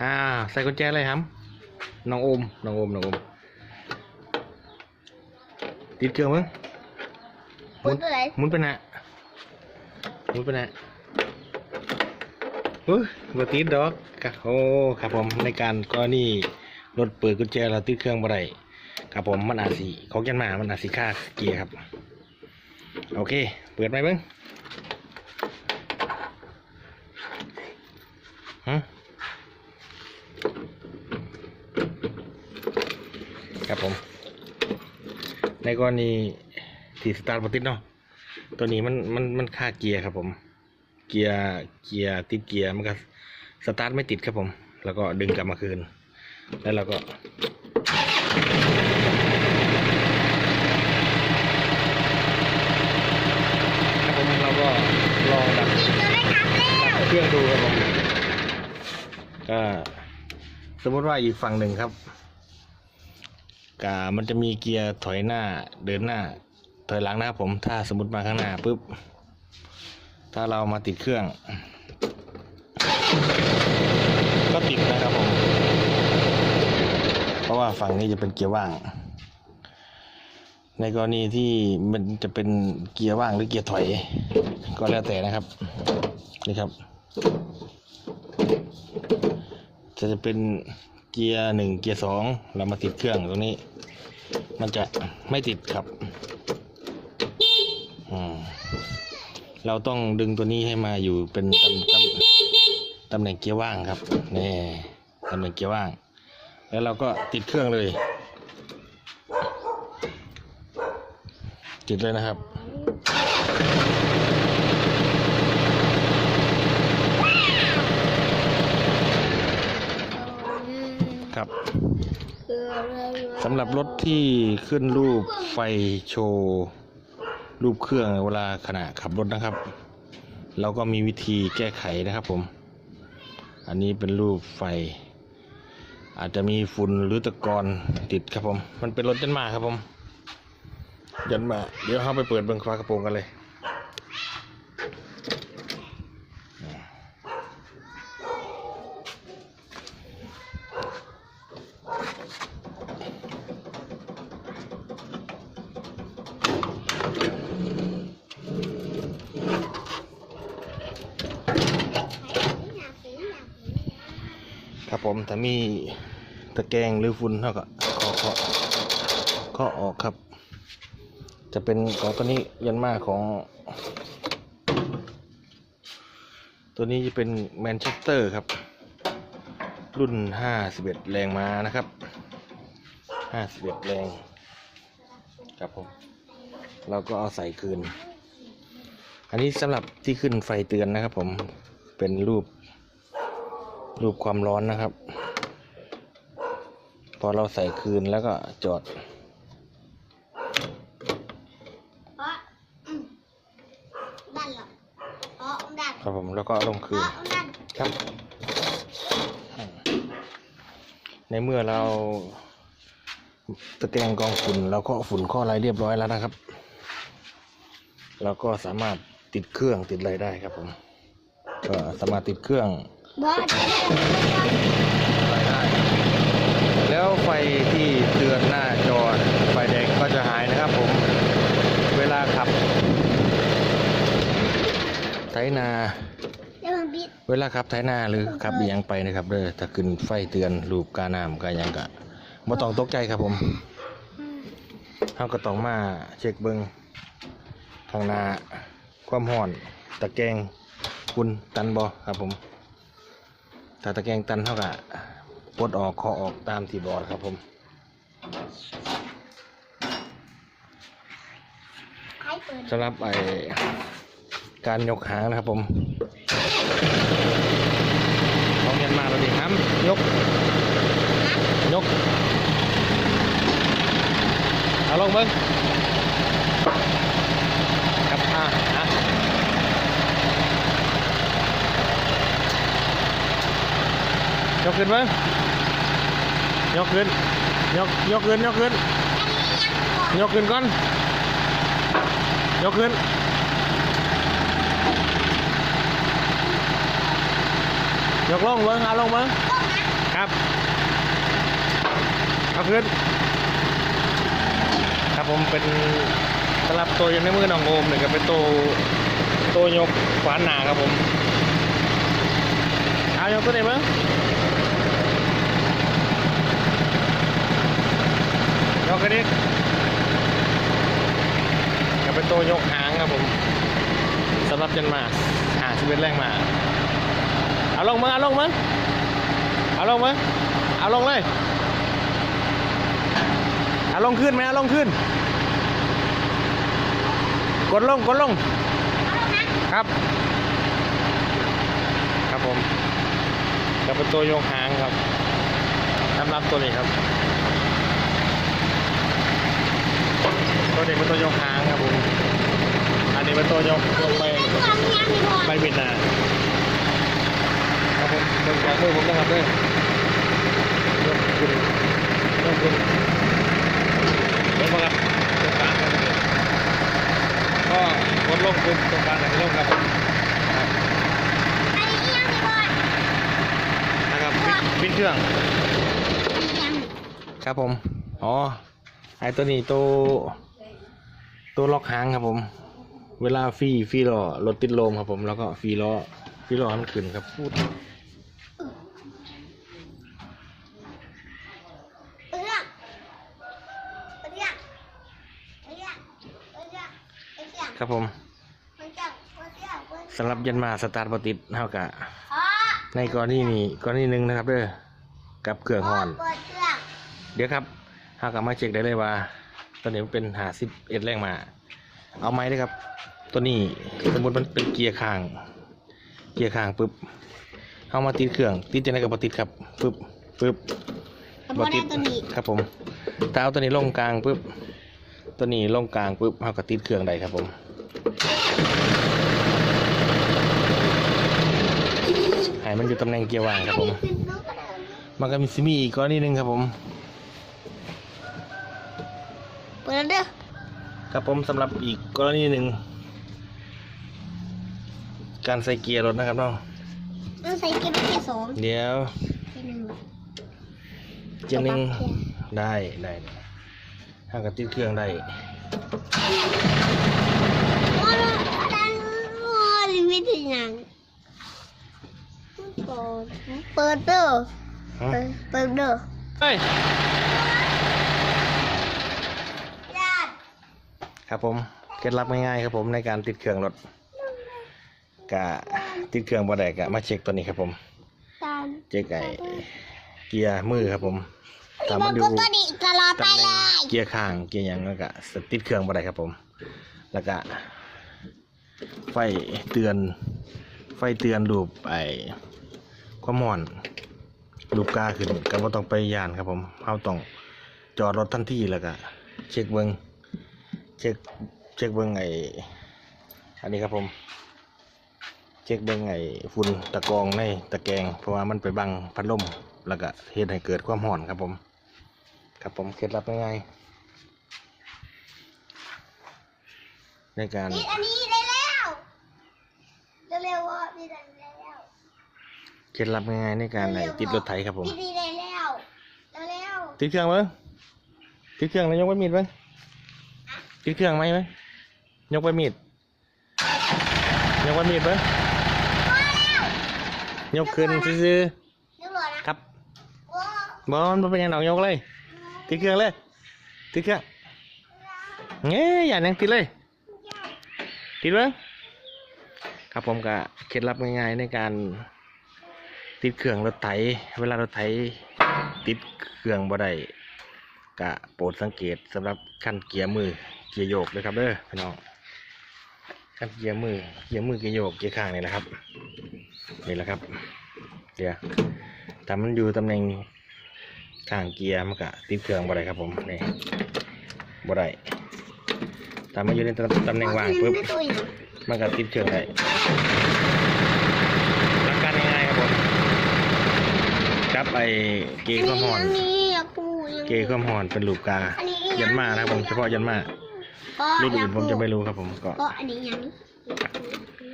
อ่า ใส่กุญแจเลยครับ น้องโอม น้องโอม น้องโอม ติดเครื่องมั้งหมุนตัวไหนหมุนไปนะหมุนไปนะเฮ้ยบ่ติดดอกครับโอ้ครับผม ในการกรณีรถเปิดกุญแจเราติดเครื่องบ่ได้ครับผม มันอาจสิของยันมา มันอาจสิค่าเกียร์ครับ โอเค เปิดไหมเบิ้งฮะ ครับผม ในกรณีที่สตาร์ทบติดเนาะตัวนี้มันมันมันค่าเกียร์ครับผม เกียร์เกียร์ติดเกียร์มันก็สตาร์ทไม่ติดครับผม แล้วก็ดึงกลับมาคืน แล้วเราก็ครับผมเราก็ลองดับดับเครื่องดูครับผมก็สมมติว่าอีกฝั่งหนึ่งครับ กามันจะมีเกียร์ถอยหน้าเดินหน้า ถอยหลังนะครับผม ถ้าสมมติมาข้างหน้าปุ๊บ ถ้าเรามาติดเครื่อง ก็ติดนะครับผม เพราะว่าฝั่งนี้จะเป็นเกียร์ว่าง ในกรณีที่มันจะเป็นเกียร์ว่างหรือเกียร์ถอย ก็แล้วแต่นะครับ นี่ครับจะจะเป็น เกียร์หนึ่งเกียร์สองเรามาติดเครื่องตรงนี้ มันจะไม่ติดครับอืมเราต้องดึงตัวนี้ให้มาอยู่เป็นตำตำตำแหน่งเกียร์ว่างครับนี่ตำแหน่งเกียร์ว่าง แล้วเราก็ติดเครื่องเลย ติดเลยนะครับ ครับคืออะไรวะสำหรับรถที่ขึ้นรูปไฟโชว์ รูปเครื่องเวลาขณะขับรถนะครับ เราก็มีวิธีแก้ไขนะครับผม อันนี้เป็นรูปไฟ อาจจะมีฝุ่นหรือตะกอนติดครับผม มันเป็นรถยันมาครับผม ยันมา เดี๋ยวเราไปเปิดเบิ้งฝากระโปรงกันเลย ครับ ผมถ้ามีตะแกรงหรือฝุ่นเท่ากับก็ก็ก็ออกครับ จะเป็นของตัวนี้ยันมาของ ตัวนี้จะเป็นแมนเชสเตอร์ครับ รุ่น 51 แรงม้านะครับ 51 แรงครับผม เราก็เอาใส่คืน อันนี้สำหรับที่ขึ้นไฟเตือนนะครับผมเป็นรูปรูปความร้อนนะครับ อเราใส่คืนแล้วก็จอดเพราะอืมดันเหรอเพราะดันครับผมแล้วก็เอาลงเพคืนราะดันครับ ในเมื่อเราตะแกรงกรองฝุ่นเราก็ฝุ่นข้ออะไรเรียบร้อยแล้วนะครับ เราก็สามารถติดเครื่องติดอะไรได้ครับผมก็สามารถติดเครื่องบอสอะไรได้ แล้วไฟที่เตือนหน้าจอไฟแดงก็จะหายนะครับผม เวลาขับไถนาเดี๋ยวมันบิดเวลาขับไถนาหรือขับเอียงไปนะครับเด้อถ้าขึ้นไฟเตือนรูปกาน้ำกาหยังกะบ่ต้องตกใจครับผมเฮาก็ต้องมาเช็คเบิ่งข้างหน้าความร้อน ตะแกรงคุณตันบ่ครับผมถ้าตะแกรงตันเท่ากับ ปลดออกขอออกตามที่บอร์ดครับผมสำหรับไอการยกหางนะครับผมของเมียนมาเราดีครับยก ยก เอาลงเบิ้งครับอะอะยกขึ้นเบิ้ง ยกขึ้น ยก ยกขึ้น ยกขึ้น ยกขึ้นก่อน ยกขึ้น ยกลงเบิ้งเอาลงเบิ้งครับ เอาขึ้น ครับผมเป็นสำหรับตัวอยังในมือน้องโอมเนี่ยก็เป็นตัวตัวยกขวานหนาครับผม เอายกตัวไหนบ้ง กันดิก็เป็นตัวยกหางครับผมสำหรับยันมาหาชีวิตแรงมา เอาลงมาเอาลงมาเอาลงมาเอาลงเลยเอาลงขึ้นไหมเอาลงขึ้น กดลงกดลงครับ ครับผมจะเป็นตัวยกหางครับสำหรับตัวนี้ครับ ตัวนี้เป็นตัวยกหางครับผม อันนี้เป็นตัวยกลงไปความยังมีพอไปบิดหนาครับผมเบิ่งจากมือผมนะครับด้อยกขึ้นยกขึ้นลงมครับตรงกลางครับก็กดลงขึ้นตรงกลางไหนลงครับบอันนี้ยังมีพอนะครับปิดเครื่องยังครับผม อ๋อ ไอตัวนี้ตัว ตัวล็อกหางครับผม เวลาฟรีฟรีล้อรถติดลมครับผมแล้วก็ฟรีล้อฟรีล้อมันขึ้นครับพูดครับผมสำหรับยันมาสตาร์ทบติดเท่ากับพ่อในกรณีนี้กรณีหนึ่งนะครับเด้อกับเครื่องหอนเปิดเครื่องเดี๋ยวครับเท่ากับมาเช็คได้เลยว่า ตัวนี้มันเป็นหาสิบเอ็ดแรงมา เอาไหมเลยครับ ตัวนี้สมมติมันเป็นเกียร์ค้าง เกียร์ค้างปุ๊บเอามาติดเครื่องติดจะไหนกับบติดครับปุ๊บปุ๊บพอได้ตัวนี้ครับผมถ้าเอาตัวนี้ลงกลางปุ๊บตัวนี้ลงกลางปุ๊บเอาก็ติดเครื่องได้ครับผมให้มันอยู่ตำแหน่งเกียร์ว่างครับผม มันก็มีซิมีอีกกรณีหนึ่งครับผม เปิดเด้อครับผมสำหรับอีกกรณีหนึ่ง การใส่เกียร์รถนะครับน้องต้องใส่เกียร์เป็นเกียร์สองเดี๋ยวเกียร์หนึ่งเกียร์หนึ่งได้ได้ถ้ากับติดเครื่องได้ว้าวดันว้าวลิมิตยังเปิดเปิดเด้อฮะเปิดเปิดเด้อเฮ้ย ญาติ ครับผมเคล็ดลับง่ายๆครับผมในการติดเครื่องรถกะติดเครื่องบ่ได้กะมาเช็คตัวนี้ครับผมตามเช็คไอ้เกียร์มือครับผมที่ถ้ามัมันนอก็ยู่ตัวนี้ตลอดไปตำแหเลน่งยเกียร์ข้างเกียร์หยังแล้วก็สติดเครื่องบ่ได้ครับผม แล้วก็ไฟเตือน ไฟเตือนรูปไอ้ความร้อนรูปกาขึ้นก็บ่ต้องไปย่านครับผมเฮาต้องจอดรถทันทีแล้วก็เช็คเบิ่งเช็คเช็คเบิ่งไอ้อันนี้ครับผม เช็คเบิ่งไอ้ฝุ่นตะกองในตะแกรงเพราะว่ามันไปบังพัดลมแล้วก็เฮ็ดให้เกิดความร้อนครับผม ครับผมเคล็ดลับง่ายๆในการนี่อันนี้ได้แล้วเร็วๆว่านี่ได้แล้วเคล็ดลับง่ายๆในการไหนติดรถไถครับผมนี่ดีได้แล้วเร็วติดเครื่องมั้ยติดเครื่องแล้วยกไปมีดมั้ย ติดเครื่องไหมไหมยกไปมีด ยกไปมีดมั้ยๆพอแล้วยกขึ้นซื่อเรียบร้อยนะๆครับว้าวบอลมันเป็นอยังดอกยกเลยติดเครื่องเลยติดเครื่องเงี้ยอย่ายังติดเลยติดเบ้งครับผมก็เคล็ดลับง่ายๆในการติดเครื่องรถไถเวลารถไถติดเครื่องบ่ได้ก็โปรดสังเกตสำหรับขั้นเกียร์มือ เกียร์โยกเลยครับเด้อพี่น้องขั้นเกียร์มือเกียร์มือเกียร์โยกเกียร์ข้างนี่แหละครับนี่แหละครับเดี๋ยวถ้ามันอยู่ตำแหน่งข้างเกียร์มันก็ติดเครื่องบ่ได้ครับผมนี่บ่ได้ถ้ามันอยู่ในตำแหน่งว่างปุ๊บตัวอย่างมันก็ติดเครื่องได้หลักการง่ายๆครับผมจับไอ้เกยร์ความหอนอันนี้อยากดูอยากเกยร์ความหอนเป็นลูกกาอันนี้ยันมานะครับผมเฉพาะยันมาก็ รุ่นอยาอื่กนผมจะไม่รู้ครับผมก็ก็อันนี้ยัง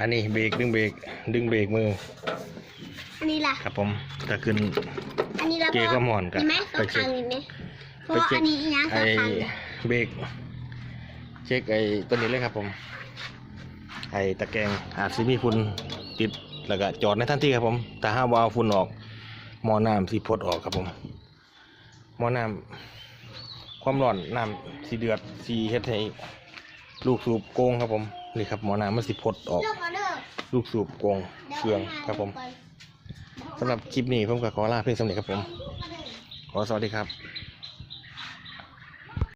อันนี้เบรกดึงเบรกดึงเบรกมือ อันนี้ล่ะครับผมถ้าขึ้น อันนี้เราเกก็หมอนกันเห็นไหมสไปองเช็ข้าคงเห็นไหมเพไปราะเช็คอันนี้นะไอ้สองข้างเบรกเช็คไอ้ตัวนี้เลยครับผม ไอ้ตะแกรงอาจสิมีฝุ่นติดแล้วก็จอดในทันทีครับผมแต่ห้ามว่าเอาฝุ่นออกหม้อน้ำสีพดออกครับผมหม้อน้ำ ความร้อนน้ำสีเดือดสีเฮ็ดให้ลูกสูบโกงครับผมนี่ครับหมอน้ำมันสิพดออกเลิกก่อนเลิกลูกสูบโกงเครื่องครับผมสำหรับคลิปนี้ผมก็ขอลาเพียงสำเร็จครับผม ขอสวัสดีครับ